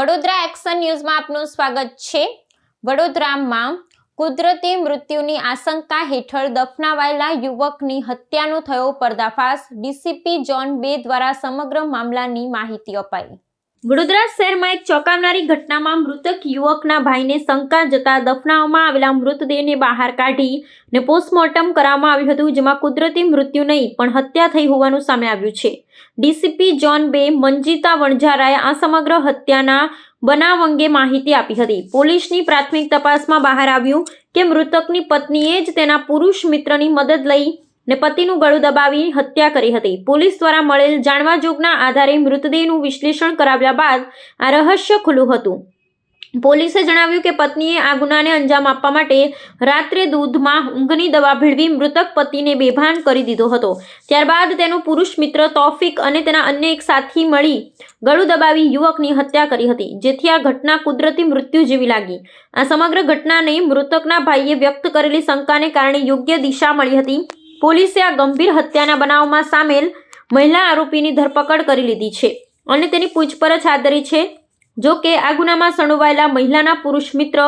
Vadodara action ન્યૂઝમાં આપનું સ્વાગત છે. વડોદરામાં કુદરતી મૃત્યુની આશંકા હેઠળ દફનાવાયેલા યુવકની હત્યાનો થયો પર્દાફાશ. ડીસીપી જોન બે દ્વારા સમગ્ર મામલાની માહિતી અપાઈ. વડોદરા શહેરમાં એક ચોંકાવનારી ઘટનામાં મૃતક યુવકના ભાઈને શંકા જતા દફનાવવામાં આવેલા મૃતદેહને બહાર કાઢી ને પોસ્ટમોર્ટમ કરવામાં આવ્યું હતું, જેમાં કુદરતી મૃત્યુ નહીં, પણ હત્યા થઈ હોવાનું સામે આવ્યું છે. ડીસીપી જોન બે, મંજીતા વણઝારાએ આ સમગ્ર હત્યાના બનાવ અંગે માહિતી આપી હતી. પોલીસની પ્રાથમિક તપાસમાં બહાર આવ્યું કે મૃતકની પત્નીએ જ તેના પુરુષ મિત્રની મદદ લઈ ને પતિનું ગળું દબાવી હત્યા કરી હતી. પોલીસ દ્વારા મળેલ જાણવા જોગના આધારે મૃતદેહનું વિશ્લેષણ કરાવ્યા બાદ આ રહસ્ય ખુલ્લું હતું. પોલીસે જણાવ્યું કે પત્નીએ આ ગુનાને અંજામ આપવા માટે રાત્રે દૂધમાં ઊંઘની દવા ભેળવી મૃતક પતિને બેભાન કરી દીધો હતો. ત્યારબાદ તેનો પુરુષ મિત્ર તૌફિક અને તેના અન્ય એક સાથી મળી ગળું દબાવી યુવકની હત્યા કરી હતી. જેથી આ ઘટના કુદરતી મૃત્યુ જેવી લાગી. આ સમગ્ર ઘટનાને મૃતકના ભાઈએ વ્યક્ત કરેલી શંકાને કારણે યોગ્ય દિશા મળી હતી. પોલીસે આ ગંભીર હત્યાના બનાવમાં સામેલ મહિલા આરોપીની ધરપકડ કરી લીધી છે અને તેની પૂછપરછ હાથ ધરી છે. જો કે આ ગુનામાં સંડોવાયેલા મહિલાના પુરુષ મિત્ર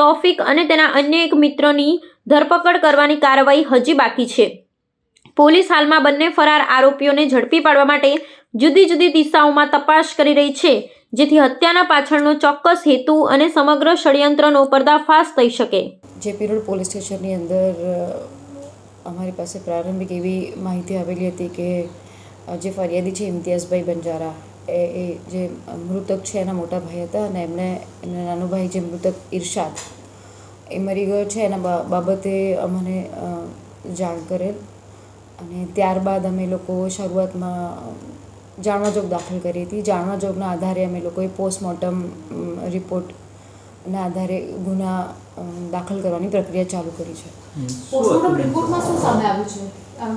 તૌફિક અને તેના અન્ય એક મિત્રની ધરપકડ કરવાની કાર્યવાહી હજી બાકી છે. પોલીસ હાલમાં બંને ફરાર આરોપીઓને ઝડપી પાડવા માટે જુદી જુદી દિશાઓમાં તપાસ કરી રહી છે, જેથી હત્યાના પાછળનો ચોક્કસ હેતુ અને સમગ્ર ષડયંત્રનો પર્દાફાશ થઈ શકે. જે પિરોડ પોલીસ સ્ટેશનની અંદર અમારી પાસે પ્રારંભિક એવી માહિતી આવેલી હતી કે જે ફરિયાદી છે ઇમ્તિયાઝભાઈ બંજારા, એ એ જે મૃતક છે એના મોટા ભાઈ હતા અને એમણે એમના નાનો ભાઈ જે મૃતક ઇરશાદ એ મરી ગયો છે. એના બાબતે અમને જાણ કરેલ અને ત્યારબાદ અમે લોકો શરૂઆતમાં જાણવા જોગ દાખલ કરી હતી. જાણવા જોગના આધારે અમે લોકોએ પોસ્ટમોર્ટમ રિપોર્ટના આધારે ગુના દાખલ કરવાની પ્રક્રિયા ચાલુ કરી છે. પોસ્ટમોર્ટમ રિપોર્ટમાં શું સામે આવ્યું છે?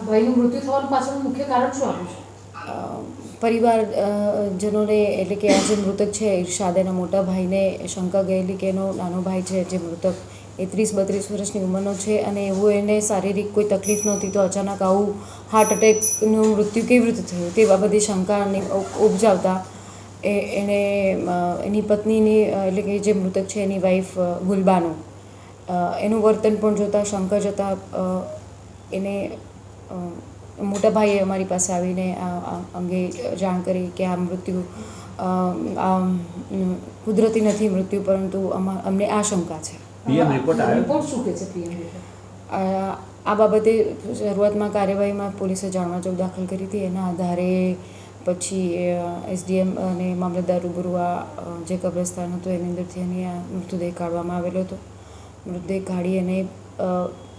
ભાઈનું મૃત્યુ થવાનું પાછળનું મુખ્ય કારણ શું આવ્યું છે? પરિવાર જનોને એટલે કે આ જે મૃતક છે ઇરશાદ એના મોટા ભાઈને શંકા ગયેલી કે એનો નાનો ભાઈ છે જે મૃતક એ ત્રીસ બત્રીસ વર્ષની ઉંમરનો છે અને એવું એને શારીરિક કોઈ તકલીફ નહોતી તો અચાનક આવું હાર્ટ એટેકનું મૃત્યુ કેવી રીતે થયું? તે બાબતે શંકાની ઉપજાવતા એ એણે એની પત્નીની એટલે કે જે મૃતક છે એની વાઈફ ગુલબાનો. એનું વર્તન પણ જોતાં શંકર જતાં એને મોટા ભાઈએ અમારી પાસે આવીને આ અંગે જાણ કરી કે આ મૃત્યુ આ કુદરતી નથી મૃત્યુ પરંતુ અમા અમને આ શંકા છે. પીએમ રિપોર્ટ આવ્યો? રિપોર્ટ શું કહે છે પીએમ રિપોર્ટ આ આ બાબતે શરૂઆતમાં કાર્યવાહીમાં પોલીસે જાણવા જોગ દાખલ કરી હતી. એના આધારે પછી એસડીએમ અને મામલતદાર રૂબરૂ આ જે કબ્રસ્તાન હતું એની અંદરથી એની આ મૃતદેહ કાઢવામાં આવેલો હતો. મૃતદેહ કાઢી અને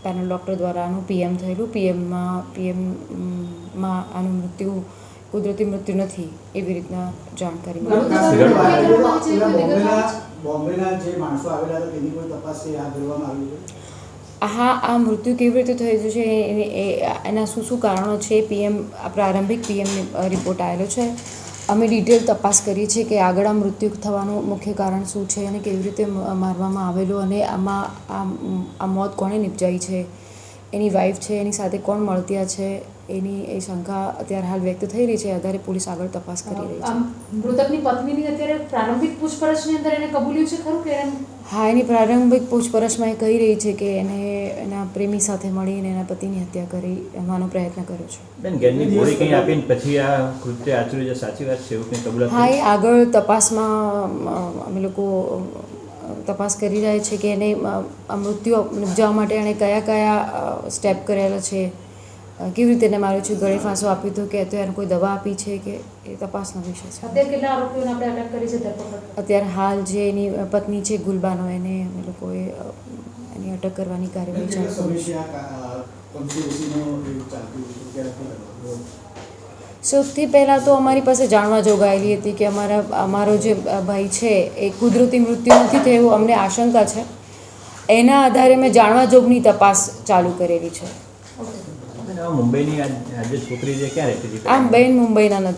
પેનલ ડૉક્ટર દ્વારા આનું પીએમ થયેલું. પીએમમાં પીએમમાં આનું મૃત્યુ કુદરતી મૃત્યુ નથી એવી રીતના જાણકારી મળી. બોમ્બેના જે માણસો આવેલા હતા તેની કોઈ તપાસ હાથ ધરવામાં આવી છે? હા, આ મૃત્યુ કેવી રીતે થયું છે એના શું શું કારણો છે? પીએમ પ્રારંભિક પીએમ રિપોર્ટ આવેલો છે. અમે ડિટેલ તપાસ કરીએ છીએ કે આગળ આ મૃત્યુ થવાનું મુખ્ય કારણ શું છે અને કેવી રીતે મારવામાં આવેલું અને આમાં આ આ મોત કોણે નિપજાઈ છે? એની વાઈફ છે, એની સાથે કોણ મળત્યા છે? એની એ શંકા અત્યારે હાલ વ્યક્ત થઈ રહી છે. આધારે પોલીસ આગળ તપાસ કરી રહી છે. આમ મૃતકની પત્નીની અત્યારે પ્રારંભિક પૂછપરછની અંદર એને કબૂલ્યું છે ખરું કે એમ? હા એની પ્રારંભિક પૂછપરછમાં એ કહી રહી છે કે એને એના પ્રેમી સાથે મળીને એના પતિની હત્યા કરી એમાંનો પ્રયત્ન કર્યો છે. બેન ગેરની ગોળી કંઈ આપીને પછી આ કૃત્ય આચર્યું છે? સાચી વાત છે એવું કંઈ કબૂલાત હા એ આગળ તપાસમાં અમે લોકો તપાસ કરી રહ્યા છે કે એને આ મૃત્યુ નિપજાવવા માટે એણે કયા કયા સ્ટેપ કરેલા છે. કેવી રીતે એને માર્યું છે ગળે ફાંસો આપ્યો હતો કે અત્યારે કોઈ દવા આપી છે કે એ તપાસનો વિષય છે. અત્યારે કેટલા આરોપીઓને આપણે અટક કરી છે ધરપકડ અત્યારે હાલ જે એની પત્ની છે ગુલબાનો એને અમે લોકોએ એની અટક કરવાની કાર્યવાહી ચાલુ સૌથી પહેલાં તો અમારી પાસે જાણવા જોગાયેલી હતી કે અમારા અમારો જે ભાઈ છે એ કુદરતી મૃત્યુ નથી થયું અમને આશંકા છે. એના આધારે મેં જાણવા જોગની તપાસ ચાલુ કરેલી છે. મુંબઈની આ આ જે છોકરી છે ક્યાં રહેતી હતી આમ બેન મુંબઈના નથી.